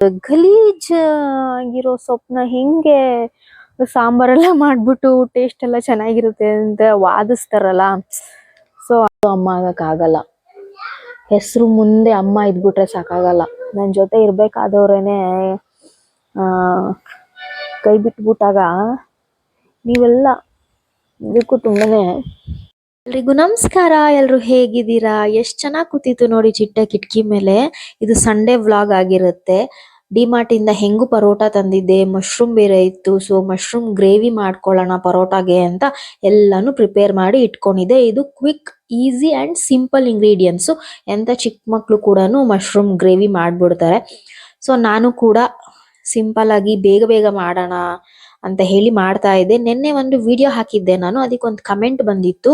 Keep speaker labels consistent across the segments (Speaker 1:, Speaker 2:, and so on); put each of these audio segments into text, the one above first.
Speaker 1: ಗಲೀಜ್ ಆಗಿರೋ ಸೊಪ್ಪನ್ನ ಹೆಂಗೆ ಸಾಂಬಾರೆಲ್ಲ ಮಾಡ್ಬಿಟ್ಟು ಟೇಸ್ಟ್ ಎಲ್ಲ ಚೆನ್ನಾಗಿರುತ್ತೆ ಅಂತ ವಾದಿಸ್ತಾರಲ್ಲ. ಸೊ ಅದು ಅಮ್ಮ ಆಗಕ್ಕಾಗಲ್ಲ. ಹೆಸರು ಮುಂದೆ ಅಮ್ಮ ಇದ್ಬಿಟ್ರೆ ಸಾಕಾಗಲ್ಲ. ನನ್ನ ಜೊತೆ ಇರ್ಬೇಕಾದವ್ರೇನೆ ಕೈ ಬಿಟ್ಬಿಟ್ಟಾಗ ನೀವೆಲ್ಲ ಇದಕ್ಕೂ ತುಂಬಾನೇ ಎಲ್ರಿಗೂ ನಮಸ್ಕಾರ. ಎಲ್ರು ಹೇಗಿದ್ದೀರಾ? ಎಷ್ಟು ಚೆನ್ನಾಗಿ ಕೂತಿತ್ತು ನೋಡಿ ಚಿಟ್ಟೆ ಕಿಟಕಿ ಮೇಲೆ. ಇದು ಸಂಡೇ ವ್ಲಾಗ್ ಆಗಿರುತ್ತೆ. ಡಿಮಾರ್ಟ್ ಇಂದ ಹೆಂಗು ಪರೋಟ ತಂದಿದ್ದೆ? ಮಶ್ರೂಮ್ ಬೇರೆ ಇತ್ತು ಸೊ ಮಶ್ರೂಮ್ ಗ್ರೇವಿ ಮಾಡ್ಕೊಳ್ಳೋಣ ಪರೋಟಾಗೆ ಅಂತ ಎಲ್ಲಾನು ಪ್ರಿಪೇರ್ ಮಾಡಿ ಇಟ್ಕೊಂಡಿದ್ದೆ. ಇದು quick, easy and simple ingredients. ಎಂತ ಚಿಕ್ಕ ಮಕ್ಕಳು ಕೂಡ ಮಶ್ರೂಮ್ ಗ್ರೇವಿ ಮಾಡ್ಬಿಡ್ತಾರೆ. ಸೊ ನಾನು ಕೂಡ ಸಿಂಪಲ್ ಆಗಿ ಬೇಗ ಬೇಗ ಮಾಡೋಣ ಅಂತ ಹೇಳಿ ಮಾಡ್ತಾ ಇದ್ದೆ. ನಿನ್ನೆ ಒಂದು ವಿಡಿಯೋ ಹಾಕಿದ್ದೆ ನಾನು, ಅದಕ್ಕೊಂದು ಕಮೆಂಟ್ ಬಂದಿತ್ತು.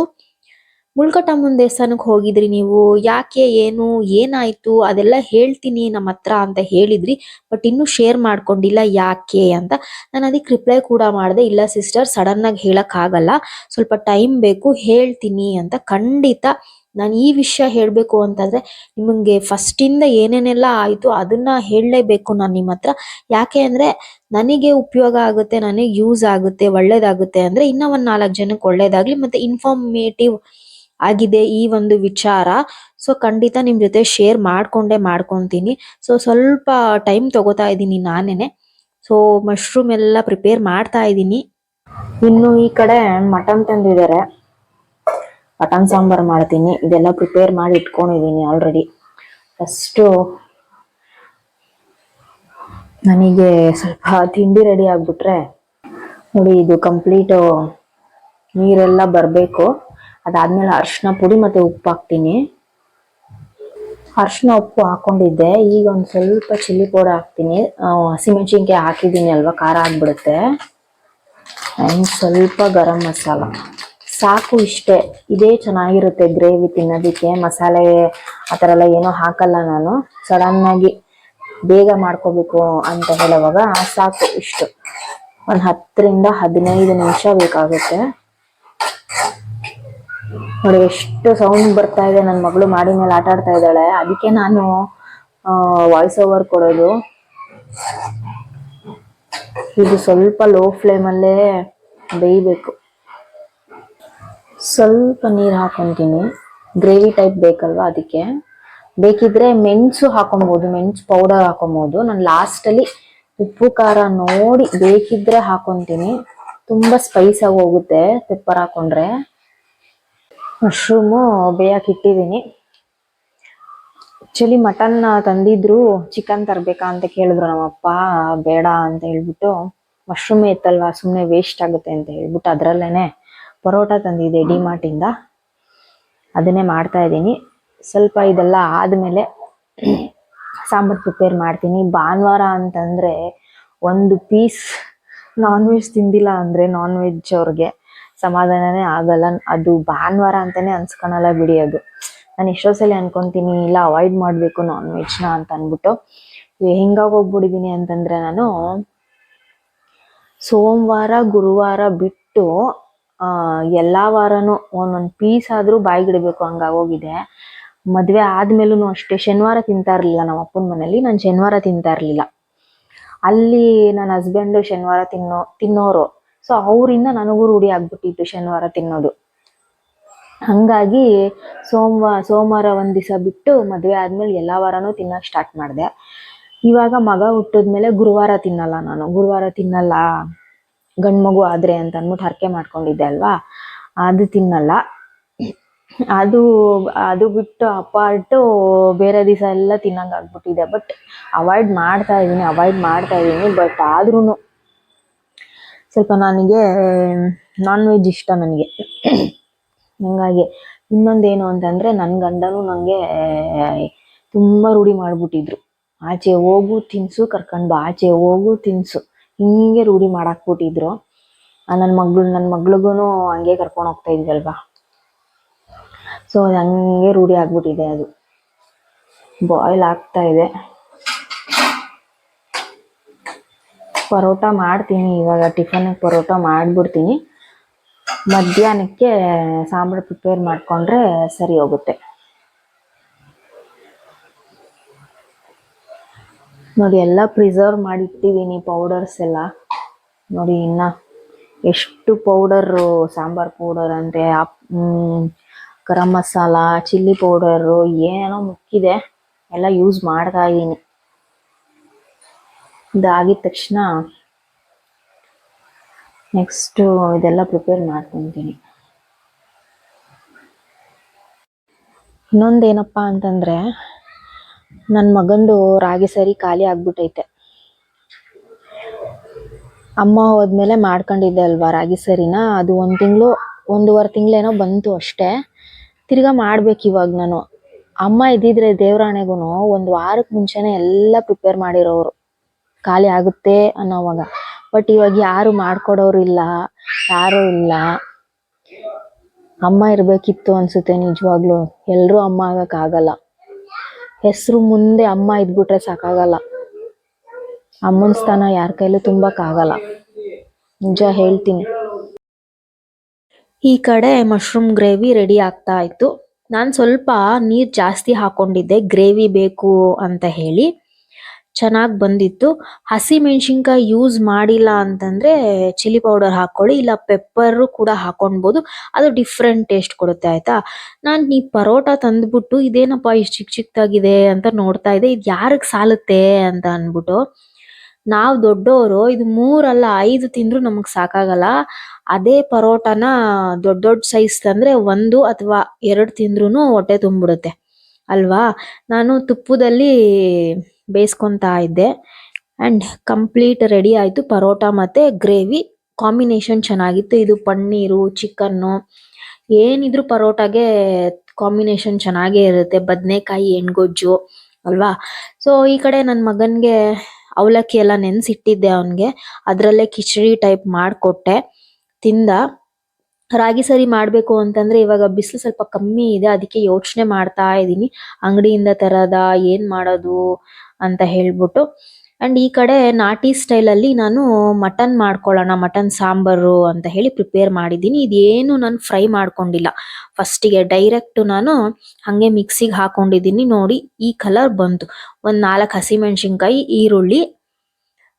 Speaker 1: ಮುಳ್ಕಟ್ಟಮ್ಮನ ದೇವಸ್ಥಾನಕ್ಕೆ ಹೋಗಿದ್ರಿ ನೀವು? ಯಾಕೆ, ಏನು, ಏನಾಯ್ತು? ಅದೆಲ್ಲ ಹೇಳ್ತೀನಿ ನಮ್ಮ ಹತ್ರ ಅಂತ ಹೇಳಿದ್ರಿ ಬಟ್ ಇನ್ನೂ ಶೇರ್ ಮಾಡ್ಕೊಂಡಿಲ್ಲ ಯಾಕೆ ಅಂತ. ನಾನು ಅದಕ್ಕೆ ರಿಪ್ಲೈ ಕೂಡ ಮಾಡಿದೆ, ಇಲ್ಲ ಸಿಸ್ಟರ್ ಸಡನ್ ಆಗಿ ಹೇಳಕ್ ಆಗಲ್ಲ. ಸ್ವಲ್ಪ ಟೈಮ್ ಬೇಕು, ಹೇಳ್ತೀನಿ ಅಂತ. ಖಂಡಿತ ನಾನು ಈ ವಿಷಯ ಹೇಳಬೇಕು ಅಂತಂದ್ರೆ, ನಿಮಗೆ ಫಸ್ಟಿಂದ ಏನೇನೆಲ್ಲ ಆಯಿತು ಅದನ್ನ ಹೇಳಲೇಬೇಕು ನಾನು ನಿಮ್ಮ ಹತ್ರ. ಯಾಕೆ ಅಂದರೆ, ನನಗೆ ಉಪಯೋಗ ಆಗುತ್ತೆ, ನನಗೆ ಯೂಸ್ ಆಗುತ್ತೆ, ಒಳ್ಳೇದಾಗುತ್ತೆ ಅಂದ್ರೆ, ಇನ್ನ ಒಂದು ನಾಲ್ಕು ಜನಕ್ಕೆ ಒಳ್ಳೇದಾಗಲಿ, ಮತ್ತೆ ಇನ್ಫಾರ್ಮೇಟಿವ್ ಆಗಿದೆ ಈ ಒಂದು ವಿಚಾರ. ಸೊ ಖಂಡಿತ ನಿಮ್ ಜೊತೆ ಶೇರ್ ಮಾಡ್ಕೊಂಡೆ ಮಾಡ್ಕೊಂತೀನಿ. ಸೊ ಸ್ವಲ್ಪ ಟೈಮ್ ತಗೋತಾ ಇದ್ದೀನಿ ನಾನೇನೆ. ಸೊ ಮಶ್ರೂಮ್ ಎಲ್ಲ ಪ್ರಿಪೇರ್ ಮಾಡ್ತಾ ಇದ್ದೀನಿ. ಇನ್ನು ಈ ಕಡೆ ಮಟನ್ ತಂದಿದ್ದಾರೆ. ಮಟನ್ ಸಾಂಬಾರ್ ಮಾಡ್ತೀನಿ. ಇದೆಲ್ಲ ಪ್ರಿಪೇರ್ ಮಾಡಿ ಇಟ್ಕೊಂಡಿದ್ದೀನಿ ಆಲ್ರೆಡಿ ಫಸ್ಟು ನನಗೆ ಸ್ವಲ್ಪ ತಿಂಡಿ ರೆಡಿ ಆಗ್ಬಿಟ್ರೆ ನೋಡಿ ಇದು ಕಂಪ್ಲೀಟು ನೀರೆಲ್ಲ ಬರಬೇಕು. ಅದಾದ್ಮೇಲೆ ಅರ್ಶಿನ ಪುಡಿ ಮತ್ತೆ ಉಪ್ಪು ಹಾಕ್ತೀನಿ. ಅರ್ಶಿನ ಉಪ್ಪು ಹಾಕೊಂಡಿದ್ದೆ. ಈಗ ಒಂದು ಸ್ವಲ್ಪ ಚಿಲ್ಲಿ ಪೌಡರ್ ಹಾಕ್ತೀನಿ. ಹಸಿಮೆಣಸಿನ್ಕಾಯಿ ಹಾಕಿದ್ದೀನಿ ಅಲ್ವಾ? ಖಾರ ಆಗ್ಬಿಡುತ್ತೆ. ಆ್ಯಂಡ್ ಸ್ವಲ್ಪ ಗರಂ ಮಸಾಲ. ಸಾಕು ಇಷ್ಟೇ. ಇದೇ ಚೆನ್ನಾಗಿರುತ್ತೆ ಗ್ರೇವಿ ತಿನ್ನೋದಕ್ಕೆ. ಮಸಾಲೆ ಆ ಥರ ಎಲ್ಲ ಏನೂ ಹಾಕಲ್ಲ ನಾನು. ಸಡನ್ನಾಗಿ ಬೇಗ ಮಾಡ್ಕೋಬೇಕು ಅಂತ ಹೇಳುವಾಗ ಸಾಕು ಇಷ್ಟು. ಒಂದು ಹತ್ತರಿಂದ ಹದಿನೈದು ನಿಮಿಷ ಬೇಕಾಗುತ್ತೆ. ನೋಡಿ, ಎಷ್ಟು ಸೌಂಡ್ ಬರ್ತಾ ಇದೆ ನನ್ನ ಮಗಳು ಮಾಡಿ ಮೇಲೆ ಆಟ ಆಡ್ತಾ ಇದ್ದಾಳೆ. ಅದಕ್ಕೆ ನಾನು ವಾಯ್ಸ್ ಓವರ್ ಕೊಡೋದು. ಇದು ಸ್ವಲ್ಪ ಲೋ ಫ್ಲೇಮಲ್ಲೇ ಬೇಯಬೇಕು. ಸ್ವಲ್ಪ ನೀರು ಹಾಕೊತೀನಿ. ಗ್ರೇವಿ ಟೈಪ್ ಬೇಕಲ್ವಾ ಅದಕ್ಕೆ. ಬೇಕಿದ್ರೆ ಮೆಣಸು ಹಾಕೊಬಹುದು ಮೆಣಸು ಪೌಡರ್ ಹಾಕೊಬಹುದು ನಾನು ಲಾಸ್ಟಲ್ಲಿ ಉಪ್ಪು, ಖಾರ ನೋಡಿ ಬೇಕಿದ್ರೆ ಹಾಕೊತೀನಿ. ತುಂಬಾ ಸ್ಪೈಸ್ ಆಗಿ ಹೋಗುತ್ತೆ ಪೆಪ್ಪರ್ ಹಾಕೊಂಡ್ರೆ. ಮಶ್ರೂಮು ಬೇಯಕ್ಕೆ ಇಟ್ಟಿದ್ದೀನಿ. ಆ್ಯಕ್ಚುಲಿ ಮಟನ್ ತಂದಿದ್ರು ಚಿಕನ್ ತರಬೇಕಾ ಅಂತ ಕೇಳಿದ್ರು ನಮ್ಮಪ್ಪ, ಬೇಡ ಅಂತ ಹೇಳ್ಬಿಟ್ಟು ಮಶ್ರೂಮ್ ಇತ್ತಲ್ವಾ ಸುಮ್ಮನೆ ವೇಸ್ಟ್ ಆಗುತ್ತೆ ಅಂತ ಹೇಳ್ಬಿಟ್ಟು ಅದರಲ್ಲೇ ಪರೋಟ ತಂದಿದ್ದೆ ಡಿಮಾರ್ಟಿಂದ ಅದನ್ನೇ ಮಾಡ್ತಾ ಇದ್ದೀನಿ. ಸ್ವಲ್ಪ ಇದೆಲ್ಲ ಆದಮೇಲೆ ಸಾಂಬಾರು ಪ್ರಿಪೇರ್ ಮಾಡ್ತೀನಿ. ಭಾನುವಾರ ಅಂತಂದ್ರೆ ಒಂದು ಪೀಸ್ ನಾನ್ ವೆಜ್ ತಿಂದಿಲ್ಲ ಅಂದರೆ ನಾನ್ ವೆಜ್ ಅವ್ರಿಗೆ ಸಮಾಧಾನನೇ ಆಗಲ್ಲ. ಅದು ಭಾನುವಾರ ಅಂತಾನೆ ಅನ್ಸ್ಕೊಳಲ್ಲ ಬಿಡಿ ಅದು. ನಾನು ಎಷ್ಟೋ ಸಲ ಅನ್ಕೊಂತೀನಿ, ಇಲ್ಲ ಅವಾಯ್ಡ್ ಮಾಡ್ಬೇಕು ನಾನ್ ವೆಜ್ನ ಅಂತ ಅನ್ಬಿಟ್ಟು. ಹೆಂಗಾಗಿ ಹೋಗ್ಬಿಡಿದೀನಿ ಅಂತಂದ್ರೆ ನಾನು ಸೋಮವಾರ, ಗುರುವಾರ ಬಿಟ್ಟು, ಆ, ಎಲ್ಲಾ ವಾರನು ಒಂದೊಂದ್ ಪೀಸ್ ಆದ್ರೂ ಬಾಯಿಗಿಡಬೇಕು ಹಂಗಾಗೋಗಿದೆ ಮದ್ವೆ ಆದ್ಮೇಲೂ ಅಷ್ಟೇ, ಶನಿವಾರ ತಿಂತಾ ಇರ್ಲಿಲ್ಲ ನಮ್ಮ ಅಪ್ಪನ ಮನೇಲಿ, ನಾನು ಶನಿವಾರ ತಿಂತಾ ಇರ್ಲಿಲ್ಲ. ಅಲ್ಲಿ ನನ್ನ ಹಸ್ಬೆಂಡ್ ಶನಿವಾರ ತಿನ್ನೋ, ತಿನ್ನೋರು ಸೊ ಅವರಿಂದ ನನಗೂ ರೂಢಿ ಆಗ್ಬಿಟ್ಟಿತ್ತು ಶನಿವಾರ ತಿನ್ನೋದು. ಹಂಗಾಗಿ ಸೋಮವಾರ ಸೋಮವಾರ ಒಂದು ದಿವಸ ಬಿಟ್ಟು ಮದುವೆ ಆದ್ಮೇಲೆ ಎಲ್ಲ ವಾರನೂ ತಿನ್ನಕ್ ಸ್ಟಾರ್ಟ್ ಮಾಡಿದೆ. ಇವಾಗ ಮಗ ಹುಟ್ಟಿದ್ಮೇಲೆ ಗುರುವಾರ ತಿನ್ನಲ್ಲ ನಾನು. ಗುರುವಾರ ತಿನ್ನಲ್ಲ ಗಂಡ್ ಮಗು ಆದ್ರೆ ಅಂತ ಅಂದ್ಬಿಟ್ಟು ಹರಕೆ ಮಾಡ್ಕೊಂಡಿದ್ದೆ ಅಲ್ವಾ? ಅದು ತಿನ್ನಲ್ಲ. ಅದು ಅದು ಬಿಟ್ಟು ಅಪಾರ್ಟು ಬೇರೆ ದಿವಸ ಎಲ್ಲ ತಿನ್ನಂಗಾಗ್ಬಿಟ್ಟಿದೆ ಬಟ್ ಅವಾಯ್ಡ್ ಮಾಡ್ತಾ ಇದ್ದೀನಿ ಅವಾಯ್ಡ್ ಮಾಡ್ತಾ ಇದ್ದೀನಿ ಬಟ್ ಆದ್ರೂನು ಸ್ವಲ್ಪ ನನಗೆ ನಾನ್ ವೆಜ್ ಇಷ್ಟ ನನಗೆ. ಹಂಗಾಗಿ ಇನ್ನೊಂದೇನು ಅಂತಂದ್ರೆ ನನ್ನ ಗಂಡನು ನನಗೆ ತುಂಬಾ ರೂಢಿ ಮಾಡ್ಬಿಟ್ಟಿದ್ರು. ಆಚೆ ಹೋಗು, ತಿನ್ಸು, ಕರ್ಕೊಂಡು ಬಾ. ಆಚೆ ಹೋಗು, ತಿನ್ಸು. ಹಿಂಗೆ ರೂಢಿ ಮಾಡಾಕ್ಬಿಟ್ಟಿದ್ರು. ನನ್ನ ಮಗಳು ನನ್ನ ಮಗ್ಳಿಗೂನು ಹಂಗೆ ಕರ್ಕೊಂಡು ಹೋಗ್ತಾ ಇದ್ವಲ್ವಾ ಸೊ ಅದು ಹಂಗೆ ರೂಢಿ ಆಗ್ಬಿಟ್ಟಿದೆ ಅದು. ಬಾಯ್ಲ್ ಆಗ್ತಾ ಇದೆ. ಪರೋಟ ಮಾಡ್ತೀನಿ, ಇವಾಗ ಟಿಫನ್ ಪರೋಟ ಮಾಡಿಬಿಡ್ತೀನಿ. ಮಧ್ಯಾಹ್ನಕ್ಕೆ ಸಾಂಬಾರು ಪ್ರಿಪೇರ್ ಮಾಡ್ಕೊಂಡ್ರೆ ಸರಿ ಹೋಗುತ್ತೆ. ನೋಡಿ, ಎಲ್ಲ ಪ್ರಿಸರ್ವ್ ಮಾಡಿ ಇಟ್ಟಿದ್ದೀನಿ ಪೌಡರ್ಸ್ ಎಲ್ಲ. ನೋಡಿ, ಇನ್ನ ಎಷ್ಟು ಪೌಡರು ಸಾಂಬಾರ್ ಪೌಡರ್ ಅಂದ್ರೆ ಗರಂ ಮಸಾಲ ಚಿಲ್ಲಿ ಪೌಡರು ಏನೋ ಮುಕ್ಕಿದೆ. ಎಲ್ಲ ಯೂಸ್ ಮಾಡ್ತಾ ಇದ್ದೀನಿ. ಇದಾಗಿದ ತಕ್ಷಣ ನೆಕ್ಸ್ಟ್ ಇದೆಲ್ಲ ಪ್ರಿಪೇರ್ ಮಾಡ್ಕೊಂತೀನಿ. ಇನ್ನೊಂದೇನಪ್ಪ ಅಂತಂದ್ರೆ ನನ್ನ ಮಗಂದು ರಾಗಿ ಸರಿ ಖಾಲಿ ಆಗ್ಬಿಟ್ಟೈತೆ ಅಮ್ಮ ಹೋದ್ಮೇಲೆ ಮಾಡ್ಕೊಂಡಿದ್ದೆ ಅಲ್ವಾ ರಾಗಿ ಸರಿನ? ಅದು ಒಂದ್ ತಿಂಗಳು, ಒಂದೂವರೆ ತಿಂಗಳೇನೋ ಬಂತು ಅಷ್ಟೇ. ತಿರ್ಗಾ ಮಾಡ್ಬೇಕು ಇವಾಗ ನಾನು. ಅಮ್ಮ ಇದ್ದಿದ್ರೆ ದೇವ್ರಾಣೆಗೂ ಒಂದು ವಾರಕ್ಕೆ ಮುಂಚೆನೆ ಎಲ್ಲ ಪ್ರಿಪೇರ್ ಮಾಡಿರೋರು. ಖಾಲಿ ಆಗುತ್ತೆ ಅನ್ನೋವಾಗ ಬಟ್ ಇವಾಗ ಯಾರು ಮಾಡ್ಕೊಡೋರು ಇಲ್ಲ, ಯಾರು ಇಲ್ಲ. ಅಮ್ಮ ಇರ್ಬೇಕಿತ್ತು ಅನ್ಸುತ್ತೆ ನಿಜವಾಗ್ಲು. ಎಲ್ರೂ ಅಮ್ಮ ಆಗಕ್ ಆಗಲ್ಲ. ಹೆಸರು ಮುಂದೆ ಅಮ್ಮ ಇದ್ಬಿಟ್ರೆ ಸಾಕಾಗಲ್ಲ. ಅಮ್ಮನ ಸ್ಥಾನ ಯಾರ ಕೈಲೂ ತುಂಬಕ್ ಆಗಲ್ಲ. ನಿಜ ಹೇಳ್ತೀನಿ. ಈ ಕಡೆ ಮಶ್ರೂಮ್ ಗ್ರೇವಿ ರೆಡಿ ಆಗ್ತಾ ಇತ್ತು. ನಾನು ಸ್ವಲ್ಪ ನೀರು ಜಾಸ್ತಿ ಹಾಕೊಂಡಿದ್ದೆ. ಗ್ರೇವಿ ಬೇಕು ಅಂತ ಹೇಳಿ. ಚೆನ್ನಾಗಿ ಬಂದಿತ್ತು. ಹಸಿ ಮೆಣಸಿನ್ಕಾಯಿ ಯೂಸ್ ಮಾಡಿಲ್ಲ ಅಂತಂದ್ರೆ ಚಿಲ್ಲಿ ಪೌಡರ್ ಹಾಕೊಳ್ಳಿ, ಇಲ್ಲ ಪೆಪ್ಪರ್ ಕೂಡ ಹಾಕೊಳ್ಬಹುದು ಅದು ಡಿಫ್ರೆಂಟ್ ಟೇಸ್ಟ್ ಕೊಡುತ್ತೆ, ಆಯ್ತಾ? ನಾನು ಈ ಪರೋಟ ತಂದ್ಬಿಟ್ಟು ಇದೇನಪ್ಪ ಇಷ್ಟು ಚಿಕ್ಕ ಚಿಕ್ಕದಾಗಿದೆ ಅಂತ ನೋಡ್ತಾ ಇದ್ದೆ. ಇದು ಯಾರಿಗೆ ಸಾಲುತ್ತೆ ಅಂತ ಅಂದ್ಬಿಟ್ಟು. ನಾವು ದೊಡ್ಡವರು ಇದು ಮೂರಲ್ಲ, ಐದು ತಿಂದ್ರು ನಮಗೆ ಸಾಕಾಗಲ್ಲ. ಅದೇ ಪರೋಟನ ದೊಡ್ಡ ದೊಡ್ಡ ಸೈಜ್ ತಂದ್ರೆ ಒಂದು ಅಥವಾ ಎರಡು ತಿಂದ್ರೂ ಹೊಟ್ಟೆ ತುಂಬಿಡುತ್ತೆ ಅಲ್ವಾ? ನಾನು ತುಪ್ಪದಲ್ಲಿ ಬೇಯಿಸ್ಕೊಂತಾ ಇದ್ದೆ. ಅಂಡ್ ಕಂಪ್ಲೀಟ್ ರೆಡಿ ಆಯಿತು. ಪರೋಟ ಮತ್ತೆ ಗ್ರೇವಿ ಕಾಂಬಿನೇಷನ್ ಚೆನ್ನಾಗಿತ್ತು. ಇದು ಪನ್ನೀರು, ಚಿಕನ್ನು, ಏನಿದ್ರು ಪರೋಟಾಗೆ ಕಾಂಬಿನೇಷನ್ ಚೆನ್ನಾಗೇ ಇರುತ್ತೆ. ಬದನೆಕಾಯಿ, ಎಣ್ಗೊಜ್ಜು, ಅಲ್ವಾ? ಸೊ ಈ ಕಡೆ ನನ್ನ ಮಗನಿಗೆ ಅವಲಕ್ಕಿ ಎಲ್ಲ ನೆನೆಸಿಟ್ಟಿದ್ದೆ ಅವನಿಗೆ. ಅದರಲ್ಲೇ ಕಿಚಡಿ ಟೈಪ್ ಮಾಡಿಕೊಟ್ಟೆ. ತಿಂದ. ರಾಗಿ ಸರಿ ಮಾಡಬೇಕು ಅಂತಂದ್ರೆ ಇವಾಗ ಬಿಸಿಲು ಸ್ವಲ್ಪ ಕಮ್ಮಿ ಇದೆ. ಅದಕ್ಕೆ ಯೋಚನೆ ಮಾಡ್ತಾ ಇದ್ದೀನಿ. ಅಂಗಡಿಯಿಂದ ತರದ, ಏನು ಮಾಡೋದು? ಅಂತ ಹೇಳ್ಬಿಟ್ಟು. ಅಂಡ್ ಈ ಕಡೆ ನಾಟಿ ಸ್ಟೈಲ್ ಅಲ್ಲಿ ನಾನು ಮಟನ್ ಮಾಡ್ಕೊಳ್ಳೋಣ ಮಟನ್ ಸಾಂಬಾರು ಅಂತ ಹೇಳಿ ಪ್ರಿಪೇರ್ ಮಾಡಿದ್ದೀನಿ. ಇದೇನು ನಾನು ಫ್ರೈ ಮಾಡ್ಕೊಂಡಿಲ್ಲ. ಫಸ್ಟಿಗೆ ಡೈರೆಕ್ಟ್ ನಾನು ಹಂಗೆ ಮಿಕ್ಸಿಗೆ ಹಾಕೊಂಡಿದ್ದೀನಿ ನೋಡಿ, ಈ ಕಲರ್ ಬಂತು. ಒಂದು ನಾಲ್ಕು ಹಸಿಮೆಣಸಿನ್ಕಾಯಿ, ಈರುಳ್ಳಿ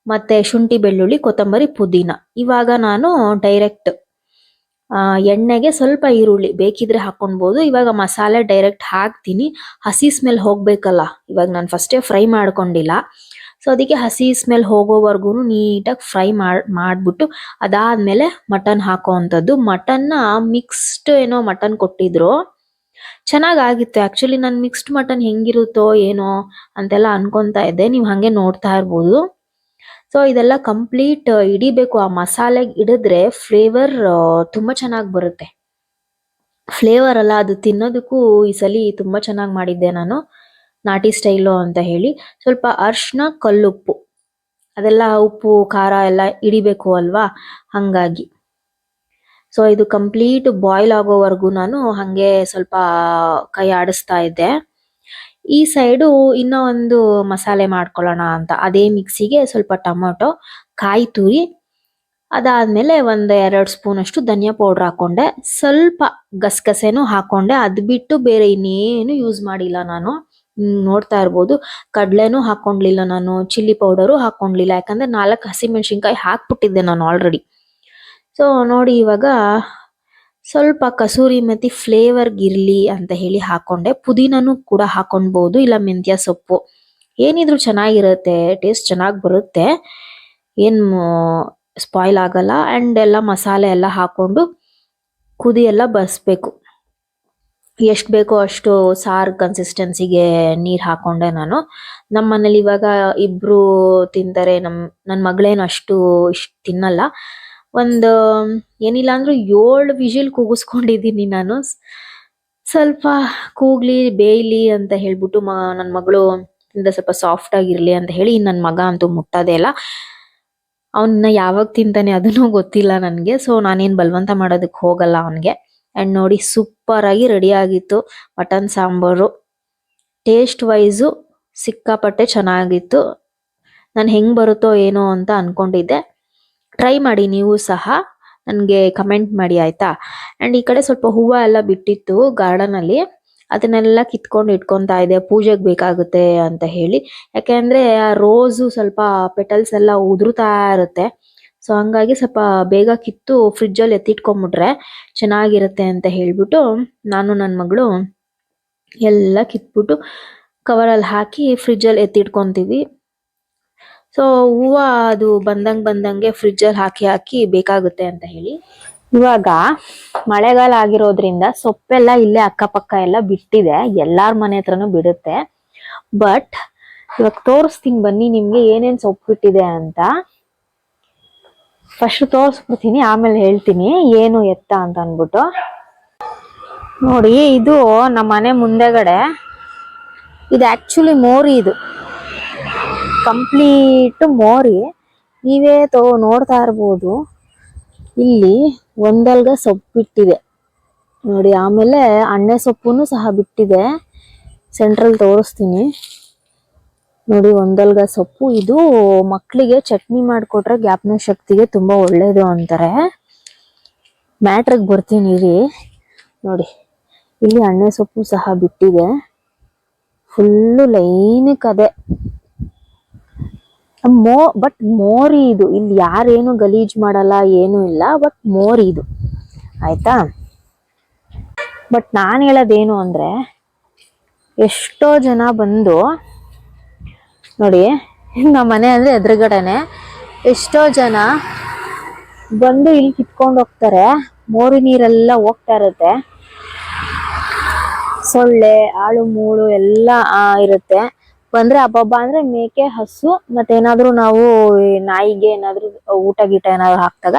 Speaker 1: ಮತ್ತೆ ಶುಂಠಿ ಬೆಳ್ಳುಳ್ಳಿ, ಕೊತ್ತಂಬರಿ ಪುದೀನ. ಇವಾಗ ನಾನು ಡೈರೆಕ್ಟ್ ಎಣ್ಣೆಗೆ ಸ್ವಲ್ಪ ಈರುಳ್ಳಿ ಬೇಕಿದ್ರೆ ಹಾಕೊಬೋದು ಇವಾಗ ಮಸಾಲೆ ಡೈರೆಕ್ಟ್ ಹಾಕ್ತೀನಿ. ಹಸಿ ಸ್ಮೆಲ್ ಹೋಗ್ಬೇಕಲ್ಲ, ಇವಾಗ ನಾನು ಫಸ್ಟೇ ಫ್ರೈ ಮಾಡ್ಕೊಂಡಿಲ್ಲ. ಸೊ ಅದಕ್ಕೆ ಹಸಿ ಸ್ಮೆಲ್ ಹೋಗೋವರೆಗೂ ನೀಟಾಗಿ ಫ್ರೈ ಮಾಡಿ, ಮಾಡ್ಬಿಟ್ಟು ಅದಾದ್ಮೇಲೆ ಮಟನ್ ಹಾಕೋವಂಥದ್ದು. ಮಟನ್ನ ಮಿಕ್ಸ್ಡ್ ಏನೋ ಮಟನ್ ಕೊಟ್ಟಿದ್ರು. ಚೆನ್ನಾಗಾಗಿತ್ತು. ಆ್ಯಕ್ಚುಲಿ ನಾನು ಮಿಕ್ಸ್ಡ್ ಮಟನ್ ಹೆಂಗಿರುತ್ತೋ, ಏನೋ ಅಂತೆಲ್ಲ ಅನ್ಕೊಂತಾ ಇದ್ದೆ. ನೀವು ಹಾಗೆ ನೋಡ್ತಾ ಇರ್ಬೋದು. ಸೊ ಇದೆಲ್ಲ ಕಂಪ್ಲೀಟ್ ಹಿಡಿಬೇಕು. ಆ ಮಸಾಲೆಗೆ ಇಡಿದ್ರೆ ಫ್ಲೇವರ್ ತುಂಬಾ ಚೆನ್ನಾಗಿ ಬರುತ್ತೆ. ಫ್ಲೇವರ್ ಅಲ್ಲ, ಅದು ತಿನ್ನೋದಕ್ಕೂ ಈ ಸಲ ತುಂಬಾ ಚೆನ್ನಾಗಿ ಮಾಡಿದ್ದೆ ನಾನು. ನಾಟಿ ಸ್ಟೈಲು ಅಂತ ಹೇಳಿ. ಸ್ವಲ್ಪ ಅರ್ಶಿನ ಕಲ್ಲುಪ್ಪು. ಅದೆಲ್ಲ ಉಪ್ಪು, ಖಾರ ಎಲ್ಲ ಇಡಿಬೇಕು ಅಲ್ವಾ? ಹಂಗಾಗಿ. ಸೊ ಇದು ಕಂಪ್ಲೀಟ್ ಬಾಯ್ಲ್ ಆಗೋವರೆಗೂ ನಾನು ಹಂಗೆ ಸ್ವಲ್ಪ ಕೈ ಆಡಿಸ್ತಾ ಇದ್ದೆ. ಈ ಸೈಡು ಇನ್ನೂ ಒಂದು ಮಸಾಲೆ ಮಾಡ್ಕೊಳ್ಳೋಣ ಅಂತ. ಅದೇ ಮಿಕ್ಸಿಗೆ ಸ್ವಲ್ಪ ಟೊಮೊಟೊ, ಕಾಯಿ ತುರಿ, ಅದಾದಮೇಲೆ ಒಂದು ಎರಡು ಸ್ಪೂನಷ್ಟು ಧನಿಯಾ ಪೌಡರ್ ಹಾಕೊಂಡೆ. ಸ್ವಲ್ಪ ಗಸಗಸೆನೂ ಹಾಕೊಂಡೆ. ಅದು ಬಿಟ್ಟು ಬೇರೆ ಇನ್ನೇನು ಯೂಸ್ ಮಾಡಿಲ್ಲ ನಾನು. ನೋಡ್ತಾ ಇರ್ಬೋದು. ಕಡಲೆನೂ ಹಾಕೊಂಡ್ಲಿಲ್ಲ ನಾನು. ಚಿಲ್ಲಿ ಪೌಡರು ಹಾಕೊಂಡ್ಲಿಲ್ಲ ಯಾಕಂದ್ರೆ ನಾಲ್ಕು ಹಸಿಮೆಣಸಿನ್ಕಾಯಿ ಹಾಕ್ಬಿಟ್ಟಿದ್ದೆ ನಾನು ಆಲ್ರೆಡಿ ಸೊ ನೋಡಿ ಇವಾಗ ಸ್ವಲ್ಪ ಕಸೂರಿ ಮೆತ್ತಿ ಫ್ಲೇವರ್ ಇರ್ಲಿ ಅಂತ ಹೇಳಿ ಹಾಕೊಂಡೆ. ಪುದೀನೂ ಕೂಡ ಹಾಕೊಳ್ಬೋದು ಇಲ್ಲ ಮೆಂತ್ಯ ಸೊಪ್ಪು. ಏನಿದ್ರು ಚೆನ್ನಾಗಿರುತ್ತೆ ಟೇಸ್ಟ್ ಚೆನ್ನಾಗಿ ಬರುತ್ತೆ. ಏನ್ ಸ್ಪಾಯ್ಲ್ ಆಗಲ್ಲ. ಅಂಡ್ ಎಲ್ಲ ಮಸಾಲೆ ಎಲ್ಲ ಹಾಕೊಂಡು ಕುದಿ ಎಲ್ಲ ಬಸ್ಬೇಕು. ಎಷ್ಟು ಬೇಕೋ ಅಷ್ಟು ಸಾರ್ ಕನ್ಸಿಸ್ಟೆನ್ಸಿಗೆ ನೀರು ಹಾಕೊಂಡೆ ನಾನು. ನಮ್ಮ ಮನೇಲಿ ಇವಾಗ ಇಬ್ರು ತಿಂತಾರೆ, ನಮ್ ನನ್ನ ಮಗಳೇನು ಅಷ್ಟು ಇಷ್ಟು ತಿನ್ನಲ್ಲ. ಒಂದು, ಏನಿಲ್ಲ ಅಂದ್ರು ಏಳು ವಿಷಲ್ ಕೂಗಿಸ್ಕೊಂಡಿದ್ದೀನಿ ನಾನು. ಸ್ವಲ್ಪ ಕೂಗ್ಲಿ, ಬೇಯ್ಲಿ ಅಂತ ಹೇಳ್ಬಿಟ್ಟು ಮ ನನ್ನ ಮಗಳು ಇಂದ ಸ್ವಲ್ಪ ಸಾಫ್ಟ್ ಆಗಿರ್ಲಿ ಅಂತ ಹೇಳಿ ನನ್ನ ಮಗ ಅಂತೂ ಮುಟ್ಟೋದೇ ಇಲ್ಲ ಅವನ್ನ ಯಾವಾಗ ತಿಂತಾನೆ ಅದನ್ನು ಗೊತ್ತಿಲ್ಲ ನನಗೆ. ಸೊ ನಾನೇನ್ ಬಲವಂತ ಮಾಡೋದಕ್ಕೆ ಹೋಗಲ್ಲ ಅವನಿಗೆ. ಅಂಡ್ ನೋಡಿ ಸೂಪರ್ ಆಗಿ ರೆಡಿ ಆಗಿತ್ತು. ಮಟನ್, ಸಾಂಬಾರು. ಟೇಸ್ಟ್ ವೈಸು ಸಿಕ್ಕಾಪಟ್ಟೆ ಚೆನ್ನಾಗಿತ್ತು. ನಾನು ಹೆಂಗ್ ಬರುತ್ತೋ ಏನೋ ಅಂತ ಅನ್ಕೊಂಡಿದ್ದೆ. ಟ್ರೈ ಮಾಡಿ ನೀವು ಸಹ ನನಗೆ ಕಮೆಂಟ್ ಮಾಡಿ, ಆಯ್ತಾ? ಆ್ಯಂಡ್ ಈ ಕಡೆ ಸ್ವಲ್ಪ ಹೂವು ಎಲ್ಲ ಬಿಟ್ಟಿತ್ತು ಗಾರ್ಡನಲ್ಲಿ ಅದನ್ನೆಲ್ಲ ಕಿತ್ಕೊಂಡು ಇಟ್ಕೊತಾ ಇದೆ. ಪೂಜೆಗೆ ಬೇಕಾಗುತ್ತೆ ಅಂತ ಹೇಳಿ. ಯಾಕೆಂದರೆ ಆ ರೋಸು ಸ್ವಲ್ಪ ಪೆಟಲ್ಸ್ ಎಲ್ಲ ಉದುರುತ್ತಾ ಇರುತ್ತೆ. ಸೊ ಹಂಗಾಗಿ ಸ್ವಲ್ಪ ಬೇಗ ಕಿತ್ತು ಫ್ರಿಡ್ಜಲ್ಲಿ ಎತ್ತಿಟ್ಕೊಂಡ್ಬಿಟ್ರೆ ಚೆನ್ನಾಗಿರುತ್ತೆ ಅಂತ ಹೇಳಿಬಿಟ್ಟು ನಾನು ನನ್ನ ಮಗಳು ಎಲ್ಲ ಕಿತ್ಬಿಟ್ಟು ಕವರಲ್ಲಿ ಹಾಕಿ ಎತ್ತಿಟ್ಕೊತೀವಿ ಎತ್ತಿಟ್ಕೊಂತೀವಿ. ಸೊ ಹೂವ ಅದು ಬಂದಂಗ್ ಬಂದಂಗೆ ಫ್ರಿಡ್ಜ್ ಅಲ್ಲಿ ಹಾಕಿ ಹಾಕಿ ಬೇಕಾಗುತ್ತೆ ಅಂತ ಹೇಳಿ. ಇವಾಗ ಮಳೆಗಾಲ ಆಗಿರೋದ್ರಿಂದ ಸೊಪ್ಪೆಲ್ಲ ಇಲ್ಲೇ ಅಕ್ಕಪಕ್ಕ ಎಲ್ಲ ಬಿಟ್ಟಿದೆ. ಎಲ್ಲಾರ ಮನೆ ಹತ್ರನೂ ಬಿಡುತ್ತೆ. ಬಟ್ ಇವಾಗ ತೋರಿಸ್ತೀನಿ ಬನ್ನಿ ನಿಮ್ಗೆ ಏನೇನ್ ಸೊಪ್ಪು ಬಿಟ್ಟಿದೆ ಅಂತ. ಫಸ್ಟ್ ತೋರಿಸ್ಬಿಡ್ತೀನಿ, ಆಮೇಲೆ ಹೇಳ್ತೀನಿ ಏನು ಎತ್ತ ಅಂತ ಅನ್ಬಿಟ್ಟು ನೋಡಿ, ಇದು ನಮ್ಮ ಮನೆ ಮುಂದೆಗಡೆ. ಇದು ಆಕ್ಚುಲಿ ಮೋರಿ ಇದು. ಕಂಪ್ಲೀಟ್ ಮೋರಿ ನೀವೇ ತೋ ನೋಡ್ತಾ ಇರ್ಬೋದು. ಇಲ್ಲಿ ಒಂದಲ್ಗ ಸೊಪ್ಪು ಬಿಟ್ಟಿದೆ ನೋಡಿ, ಆಮೇಲೆ ಅಣ್ಣೆ ಸೊಪ್ಪು ಸಹ ಬಿಟ್ಟಿದೆ. ಸೆಂಟ್ರಲ್ ತೋರಿಸ್ತೀನಿ. ನೋಡಿ, ಒಂದಲ್ಗ ಸೊಪ್ಪು. ಇದು ಮಕ್ಕಳಿಗೆ ಚಟ್ನಿ ಮಾಡಿಕೊಟ್ರೆ ಜ್ಞಾಪನ ಶಕ್ತಿಗೆ ತುಂಬ ಒಳ್ಳೆಯದು ಅಂತಾರೆ. ಮ್ಯಾಟ್ರಿಗೆ ಬರ್ತೀನಿ ರೀ. ನೋಡಿ, ಇಲ್ಲಿ ಅಣ್ಣೆ ಸೊಪ್ಪು ಸಹ ಬಿಟ್ಟಿದೆ. ಫುಲ್ಲು ಲೈನಿಕ್ ಅದೇ ಮೋ ಬಟ್ ಮೋರಿ ಇದು. ಇಲ್ಲಿ ಯಾರೇನು ಗಲೀಜ್ ಮಾಡಲ್ಲ, ಏನು ಇಲ್ಲ ಬಟ್ ಮೋರಿ ಇದು. ಆಯ್ತಾ? ಬಟ್ ನಾನು ಹೇಳೋದೇನು ಅಂದ್ರೆ, ಎಷ್ಟೋ ಜನ ಬಂದು, ನೋಡಿ ನಮ್ಮ ಮನೆ ಅಂದ್ರೆ ಎದುರುಗಡೆನೆ, ಎಷ್ಟೋ ಜನ ಬಂದು ಇಲ್ಲಿ ಕಿತ್ಕೊಂಡು ಹೋಗ್ತಾರೆ. ಮೋರಿ ನೀರೆಲ್ಲ ಹೋಗ್ತಾ ಇರುತ್ತೆ. ಸೊಳ್ಳೆ, ಆಳು, ಮೂಳು ಎಲ್ಲ ಇರುತ್ತೆ. ಬಂದ್ರೆ ಹಬ್ಬಬ್ಬ ಅಂದ್ರೆ ಮೇಕೆ, ಹಸು ಮತ್ತೇನಾದ್ರೂ ನಾವು ನಾಯಿಗೆ ಏನಾದ್ರು ಊಟ ಗೀಟ ಏನಾದ್ರು ಹಾಕ್ದಾಗ,